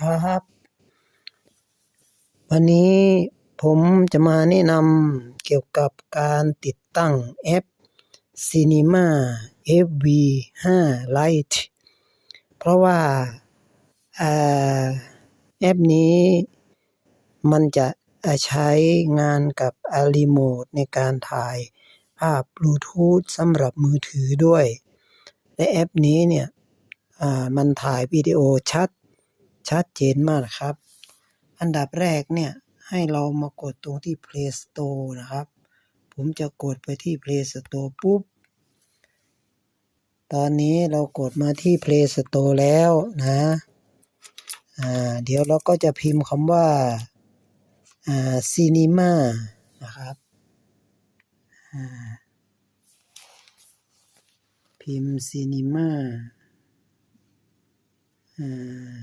ครับ วันนี้ผมจะมาแนะนำเกี่ยวกับการติดตั้งแอป Cinema FV5 Lite เพราะว่าแอปนี้มันจะใช้งานกับรีโมทในการถ่ายภาพบลูทูธสำหรับมือถือด้วย และแอปนี้เนี่ยมันถ่ายวิดีโอชัด ชัดเจนมากครับ อันดับแรกเนี่ย ให้เรามากดตรงที่ Play Store นะครับ ผมจะกดไปที่ Play Store ปุ๊บ ตอนนี้เรากดมาที่ Play Store แล้วนะ อ่า เดี๋ยวเราก็จะพิมพ์คำว่า อ่า Cinema นะครับพิมพ์ Cinema อ่า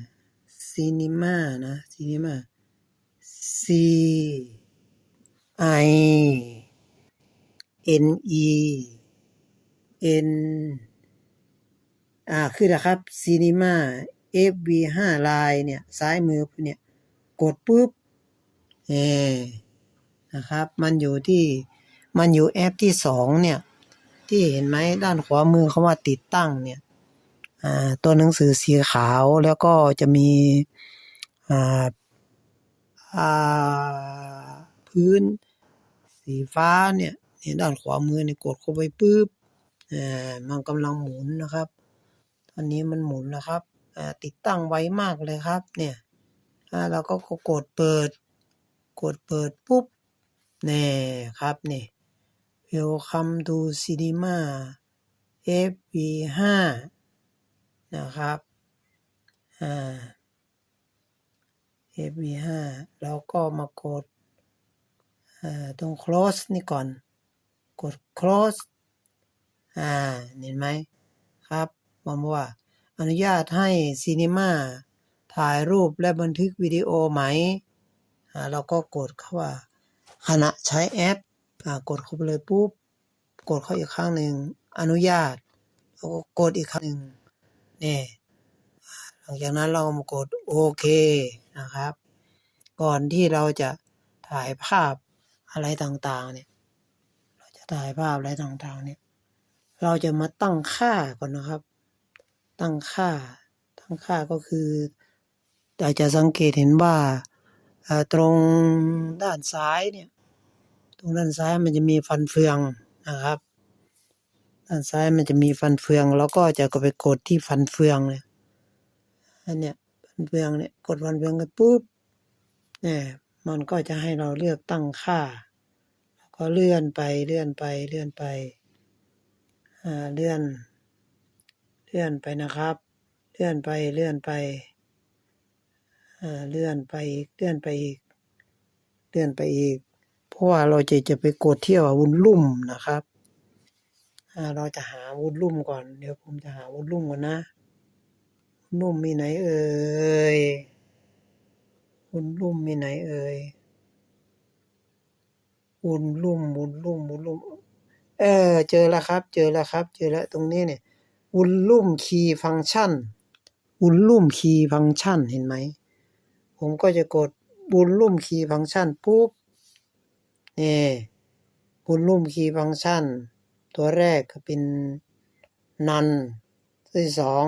Cinema นะ Cinema C I N E N อ่าคือนะครับ Cinema FV5 Lite เนี่ย ซ้ายมือเนี่ย กดปุ๊บเอนะครับ มันอยู่ที่มันอยู่แอปที่สองเนี่ย ที่เห็นไหมด้านขวามือเขาว่าติดตั้งเนี่ย ตัวหนังสือสีขาวแล้วก็จะมีพื้นสีฟ้าเนี่ยนี่ด้านขวามือเนี่ยกดเข้าไปปุ๊บมันกำลังหมุนนะครับ ตอนนี้มันหมุนแล้วครับติดตั้งไวมากเลยครับเนี่ยเราก็กดเปิด กดเปิดปุ๊บนี่ครับนี่ Welcome to Cinema FV5 นะครับอ่า FV5 แล้วก็มากดอ่าตรง close นี่ก่อน กด close อ่า เห็นไหมครับบอกว่า อนุญาตให้ซีนีมาถ่ายรูปและบันทึกวิดีโอไหมอ่าเราก็กดเข้าว่า ขณะใช้แอปอ่ากดเข้าไปเลยปุ๊บ กดเข้าอีกครั้งหนึ่ง อนุญาตแล้วก็กดอีกครั้งหนึ่ง นี่หลังจากนั้นเรามากดโอเคนะครับ ก่อนที่เราจะถ่ายภาพอะไรต่างๆเนี่ยเราจะถ่ายภาพอะไรต่างๆเนี่ยเราจะมาตั้งค่าก่อนนะครับ ตั้งค่า ตั้งค่าก็คืออาจจะสังเกตเห็นว่าตรงด้านซ้ายเนี่ย ตรงด้านซ้ายมันจะมีฟันเฟืองนะครับ ด้านซ้ายมันจะมีฟันเฟือง แล้วก็จะก็ไปกดที่ฟันเฟืองเนี่ยอันเนี้ยฟันเฟืองเนี่ยกดฟันเฟืองไปปุ๊บเนี่ยมันก็จะให้เราเลือกตั้งค่า แล้วก็เลื่อนไปเลื่อนไปเลื่อนไปอ่าเลื่อน เลื่อนไปนะครับ เลื่อนไปเลื่อนไปอ่าเลื่อนไปอีกเลื่อนไปอีกเลื่อนไปอีก เพราะว่าเราจะจะไปกดเที่ยววุ้นลุ่มนะครับ เราจะหาวุ้นลุ่มก่อน เดี๋ยวผมจะหาวุ้นลุ่มก่อนนะวุ้นลุ่มมีไหนเอ่ยวุ้นลุ่มมีไหนเอ่ยวุ้นลุ่มวุ้นลุ่มวุ้นลุ่ม เออ เจอแล้วครับ เจอแล้วครับ เจอแล้วตรงนี้เนี่ยวุ้นลุ่มคีย์ฟังก์ชันวุ้นลุ่มคีย์ฟังก์ชันเห็นไหม ผมก็จะกดบุญลุ่มคีย์ฟังก์ชันปุ๊บนี่บุญลุ่มคีย์ฟังก์ชัน ตัวแรกก็เป็นนันตัวที่สอง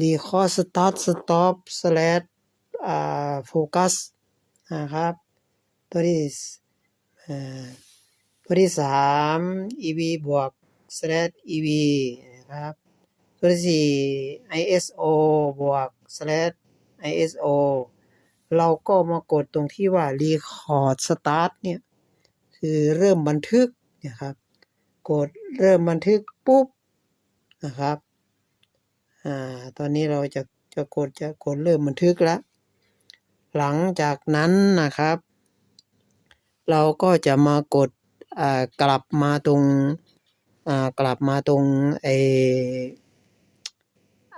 รีคอสตาร์ทสต็อปสแลดอ่าโฟกัสนะครับ ตัวที่ตัวที่สาม EV บวก slash EV นะครับตัวที่สี่ ISO บวก slash ISO เราก็มากดตรงที่ว่า Record Start เนี่ย คือเริ่มบันทึกนะครับ กดเริ่มบันทึกปุ๊บนะครับอ่าตอนนี้เราจะจะกดจะกดเริ่มบันทึกแล้วหลังจากนั้นนะครับ เราก็จะมากดอ่ากลับมาตรงอ่ากลับมาตรงไอ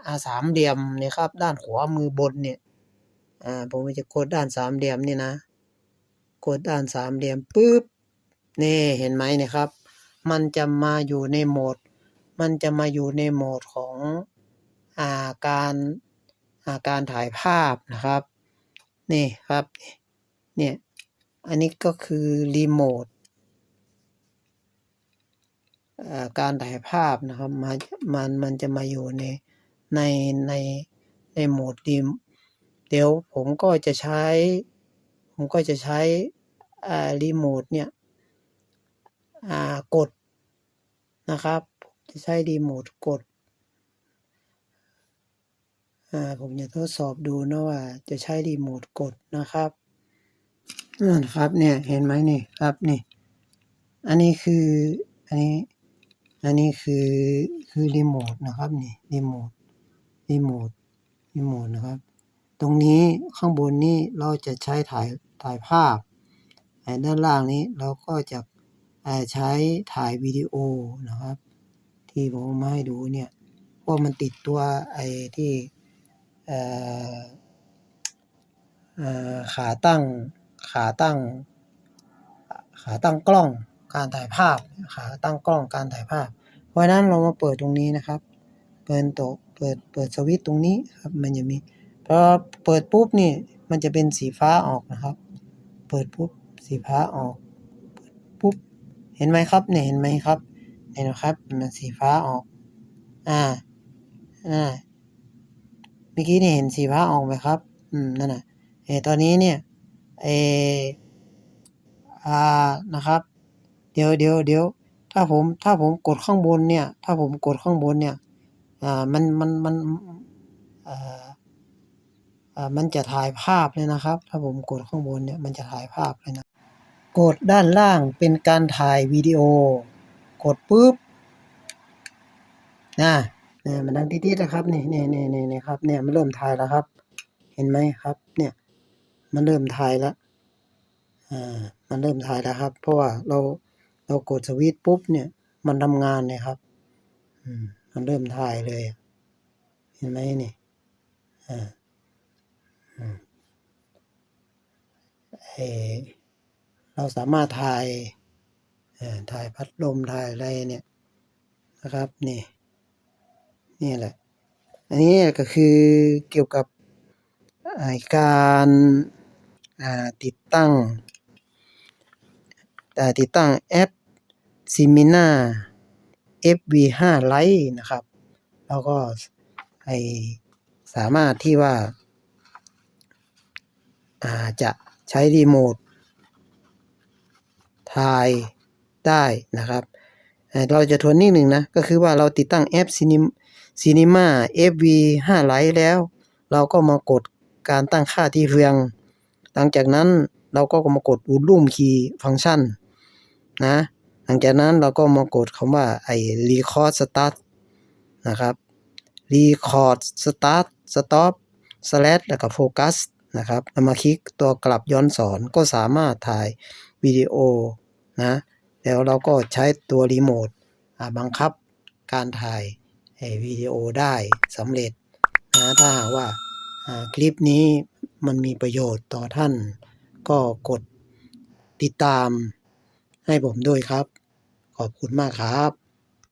อาสามเหลี่ยมนี่ยครับ ด้านขวามือบนเนี่ยอ่าผมจะกดด้านสามเหลี่ยมนี่นะ กดด้านสามเหลี่ยมปุ๊บนี่เห็นไหมนะครับ มันจะมาอยู่ในโหมด มันจะมาอยู่ในโหมดของอ่าการอ่าการถ่ายภาพนะครับ นี่ครับเนี่ยอันนี้ก็คือรีโมทการถ่ายภาพนะครับมามันมันจะมาอยู่ในในในในโหมดรีเดี๋ยวผมก็จะใช้ ผมก็จะใช้รีโมทเนี่ย กดนะครับ จะใช้รีโมทกดอ่าผมจะทดสอบดูนะว่า จะใช้รีโมทกดนะครับนั่นครับเนี่ยเห็นไหมนี่ครับนี่ อันนี้คืออันนี้อันนี้คือคือรีโมทนะครับนี่รีโมทรีโมทรีโมทนะครับ ตรงนี้ข้างบนนี้เราจะใช้ถ่ายถ่ายภาพด้านล่างนี้เราก็จะ เอ่ใช้ถ่ายวิดีโอนะครับ ที่ผมมาให้ดูเนี่ยเพราะมันติดตัวไอ้ที่ขาตั้งขาตั้ง ขาตั้งกล้องการถ่ายภาพขาตั้งกล้องการถ่ายภาพ เพราะนั้นเรามาเปิดตรงนี้นะครับ เปิดโตะเปิดเปิดสวิตช์ตรงนี้ครับมันจะมีพอเปิดปุ๊บนี่มันจะเป็นสีฟ้าออกนะครับ เปิดปุ๊บสีฟ้าออก เห็นไหมครับเนี่ยเห็นไหมครับเห็นนะครับมันสีฟ้าออก อ่า อ่า เมื่อกี้เนี่ยเห็นสีฟ้าออกไหมครับ อืม นั่นน่ะเออตอนนี้เนี่ย เอออ่า นะครับ เดี๋ยวเดี๋ยวเดี๋ยวถ้าผม ถ้าผมกดข้างบนเนี่ย ถ้าผมกดข้างบนเนี่ย อ่า มัน มัน มันอ่าอ่ามันจะถ่ายภาพเลยนะครับ ถ้าผมกดข้างบนเนี่ย มันจะถ่ายภาพเลยนะ กดด้านล่างเป็นการถ่ายวิดีโอ กดปุ๊บนะเนี่ยมันดังติดๆนะครับนี่นี่นี่นี่นี่ครับเนี่ยมันเริ่มถ่ายแล้วครับ เห็นไหมครับ เนี่ยมันเริ่มถ่ายแล้วอ่ามันเริ่มถ่ายแล้วครับ เพราะว่าเราเรากดสวิตช์ปุ๊บเนี่ย มันทำงานเลยครับ อืมมันเริ่มถ่ายเลย เห็นไหมนี่อ่าอืมเอ เราสามารถถ่ายถ่ายพัดลมถ่ายอะไรเนี่ยนะครับนี่นี่แหละ อันนี้ก็คือเกี่ยวกับการติดตั้งอ่ติดตั้งแอป Simina FV5 Lite นะครับ แล้วก็ไอสามารถที่ว่าอ่าจะใช้รีโมท ถ่ายได้นะครับเราจะทวนนิดหนึ่งนะ ก็คือว่าเราติดตั้งแอป Cinim Cinema FV5 Lite แล้ว เราก็มากดการตั้งค่าที่เฟือง หลังจากนั้นเราก็มากด Volume Key Function นะหลังจากนั้นเราก็มากดคำว่าไอ้ Record Start นะครับ Record Start Stop Slash แล้วก็ Focus นะครับแล้วมาคลิกตัวกลับย้อนสอนก็สามารถถ่ายวิดีโอ นะแล้วเราก็ใช้ตัวรีโมทบังคับการถ่ายไอ้วิดีโอได้สำเร็จนะถ้าหากว่าคลิปนี้มันมีประโยชน์ต่อท่าน ก็กดติดตามให้ผมด้วยครับ ขอบคุณมากครับ